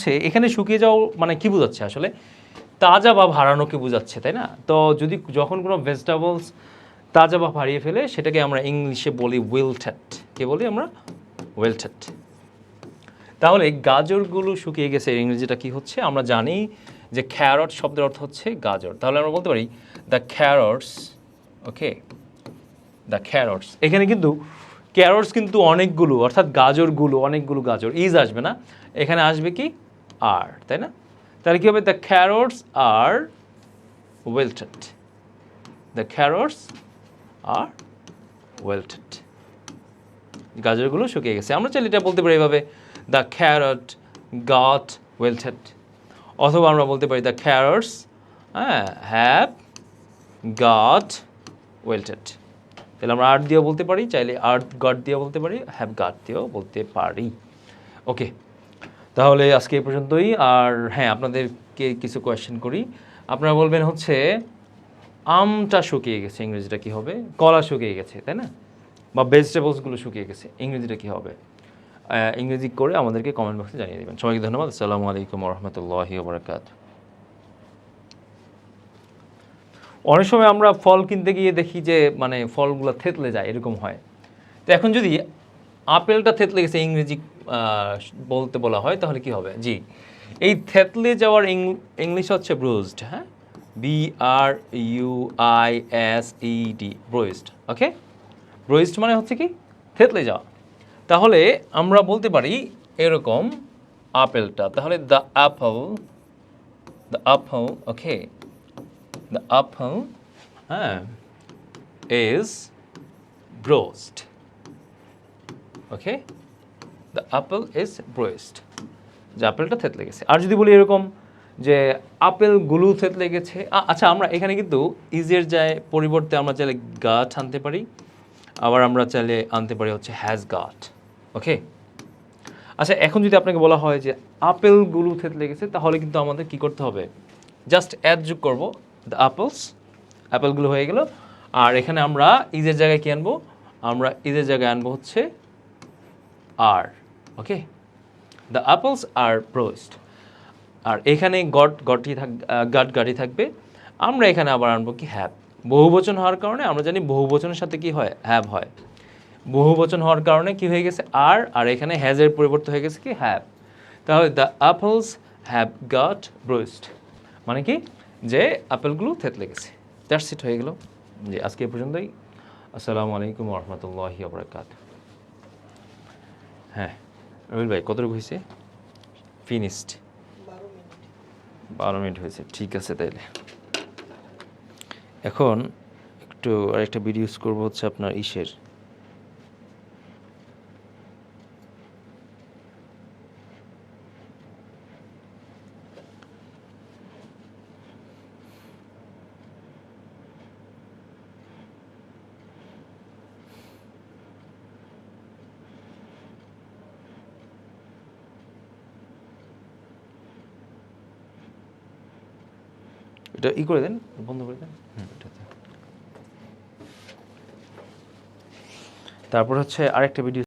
হচ্ছে, এখানে শুকিয়ে যাও মানে কি বোঝাচ্ছে আসলে? তাজা বা হারানোকে বোঝাচ্ছে, তাই না? তো যদি যখন কোনো ভেজিটেবলস তাজা বা হারিয়ে ফেলে, সেটাকে আমরা ইংলিশে বলি উইলটেড কে বলি আমরা? ওয়েলটেড তাহলে গাজরগুলো শুকিয়ে গেছে ইংরেজিটা কি হচ্ছে? আমরা জানি যে ক্যারট শব্দের অর্থ হচ্ছে গাজর। তাহলে আমরা বলতে পারি the carrots okay? The carrots এখানে কিন্তু ক্যারটস কিন্তু অনেকগুলো, অর্থাৎ গাজরগুলো, অনেকগুলো গাজর, ইজ আসবে না। এখানে আসবে কি? আর তাই না? তাহলে কী হবে? The carrots are wilted the carrots are wilted গাজরগুলো শুকিয়ে গেছে। আমরা চাইলে এটা বলতে পারি এভাবে দ্য ক্যারট গট ওয়েলটেড অথবা আমরা বলতে পারি দ্য ক্যারটস হ্যাঁ হ্যাভ গট ওয়েলটেড তাহলে আমরা আর্ট দিয়েও বলতে পারি, চাইলে আর্ট গট দিয়েও বলতে পারি হ্যাভ গট দিয়েও বলতে পারি। ওকে তাহলে আজকে এই পর্যন্তই। আর হ্যাঁ আপনাদেরকে কিছু কোয়েশ্চেন করি। আপনারা বলবেন হচ্ছে, আমটা শুকিয়ে গেছে, ইংরেজিটা কি হবে? কলা শুকিয়ে গেছে, তাই না? বা ভেজিটেবলসগুলো শুকিয়ে গেছে, ইংরেজিটা কি হবে? ইংরেজি করে আমাদেরকে কমেন্ট বক্সে জানিয়ে দেবেন। সবাইকে ধন্যবাদ। আসসালামু আলাইকুম রহমতুল্লাহি বরকাত অনেক সময় আমরা ফল কিনতে গিয়ে দেখি যে মানে ফলগুলো থেতলে যায়, এরকম হয়। তো এখন যদি আপেলটা থেতলে গেছে, ইংরেজি বলতে বলা হয়, তাহলে কি হবে? জি। এই থেতলে যাওয়ার ইংলিশ হচ্ছে ব্রুজড হ্যাঁ? B R U I S E D bruised okay bruised মানে হচ্ছে কি? থেতলে যাওয়া। তাহলে আমরা বলতে পারি এরকম আপেলটা। তাহলে the apple the apple okay the apple হ্যাঁ is bruised, okay? The apple is bruised যে আপেলটা থেতলে গেছে আর যদি বলি এরকম যে আপেলগুলো থেতলে গেছে আচ্ছা আমরা এখানে কিন্তু ইজের যায় পরিবর্তে আমরা চাইলে গাট আনতে পারি। আবার আমরা চাইলে আনতে পারি হচ্ছে হ্যাজ গাট ওকে আচ্ছা এখন যদি আপনাকে বলা হয় যে আপেলগুলো থেতলে গেছে তাহলে কিন্তু আমাদের কি করতে হবে? জাস্ট অ্যাড যোগ করব দ্য আপেলস অ্যাপেলগুলো হয়ে গেল। আর এখানে আমরা ইজের জায়গায় কি আনব? আমরা ইজের জায়গায় আনব হচ্ছে আর ওকে দ্য অ্যাপলস আর প্রোস্ট আর এখানে গট গটি থাক গাট গাটি থাকবে। আমরা এখানে আবার আনব কি হ্যাভ বহুবচন হওয়ার কারণে আমরা জানি বহুবচনের সাথে কি হয়? হ্যাভ হয়। বহুবচন হওয়ার কারণে কি হয়ে গেছে? আর আর এখানে হ্যাজের পরিবর্তে হয়ে গেছে কি? হ্যাভ তাহলে the apples have got bruised মানে কি? যে আপেলগুলো থেতলে গেছে। দ্যাটস ইট হয়ে গেল। জি, আজকে এ পর্যন্তই। আসসালামু আলাইকুম রহমতুল্লাহি আবরাকাত হ্যাঁ। রবিল ভাই কতটুকু হয়েছে? ফিনিশড বারো মিনিট হয়েছে, ঠিক আছে তাইলে। এখন একটু আরেকটা ভিডিও ইউজ করব হচ্ছে আপনার ইসের। এটা ই করে দেন বন্ধ করে দেন। তারপর হচ্ছে আরেকটা ভিডিও